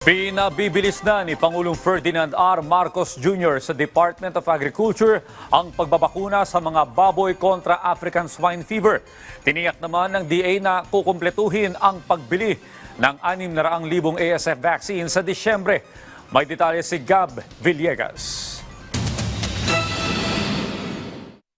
Pinabibilis na ni Pangulong Ferdinand R. Marcos Jr. sa Department of Agriculture ang pagbabakuna sa mga baboy kontra African swine fever. Tiniyak naman ng DA na kukumpletuhin ang pagbili ng 600,000 ASF vaccine sa Disyembre. May detalye si Gab Villegas.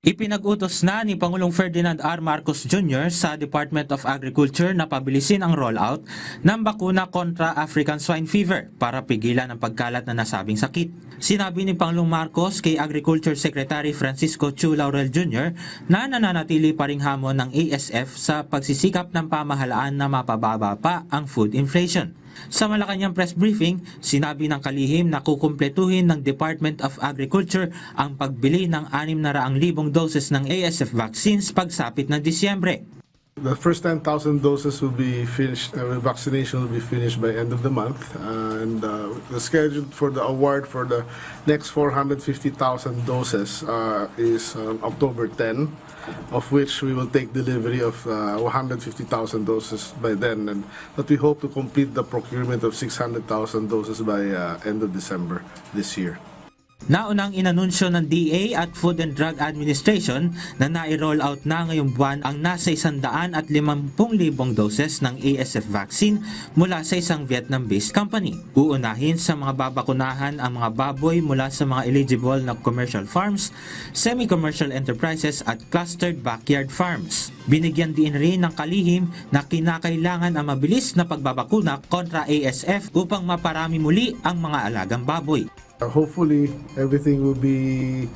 Ipinag-utos na ni Pangulong Ferdinand R. Marcos Jr. sa Department of Agriculture na pabilisin ang rollout ng bakuna kontra African swine fever para pigilan ang pagkalat na nasabing sakit. Sinabi ni Pangulong Marcos kay Agriculture Secretary Francisco Chu Laurel Jr. na nananatili pa ring hamon ng ASF sa pagsisikap ng pamahalaan na mapababa pa ang food inflation. Sa Malacanang press briefing, sinabi ng kalihim na kukumpletuhin ng Department of Agriculture ang pagbili ng 600,000 doses ng ASF vaccines pagsapit ng Disyembre. The first 10,000 doses will be finished, uh, vaccination will be finished by end of the month. Uh, and uh, the schedule for the award for the next 450,000 doses uh, is on October 10, of which we will take delivery of uh, 150,000 doses by then. And but we hope to complete the procurement of 600,000 doses by uh, end of December this year. Naunang inanunsyo ng DA at Food and Drug Administration na nai-roll out na ngayong buwan ang nasa 150,000 doses ng ASF vaccine mula sa isang Vietnam-based company. Uunahin sa mga babakunahan ang mga baboy mula sa mga eligible na commercial farms, semi-commercial enterprises at clustered backyard farms. Binigyan din rin ng kalihim na kinakailangan ang mabilis na pagbabakuna kontra ASF upang maparami muli ang mga alagang baboy. Uh, hopefully, everything will be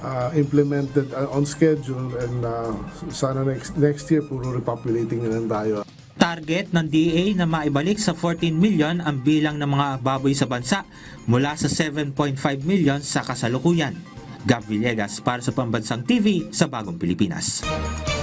uh, implemented uh, on schedule and uh, sana next, next year puro repopulating na lang tayo. Target ng DA na maibalik sa 14 million ang bilang ng mga baboy sa bansa mula sa 7.5 million sa kasalukuyan. Gab Villegas para sa Pambansang TV sa Bagong Pilipinas.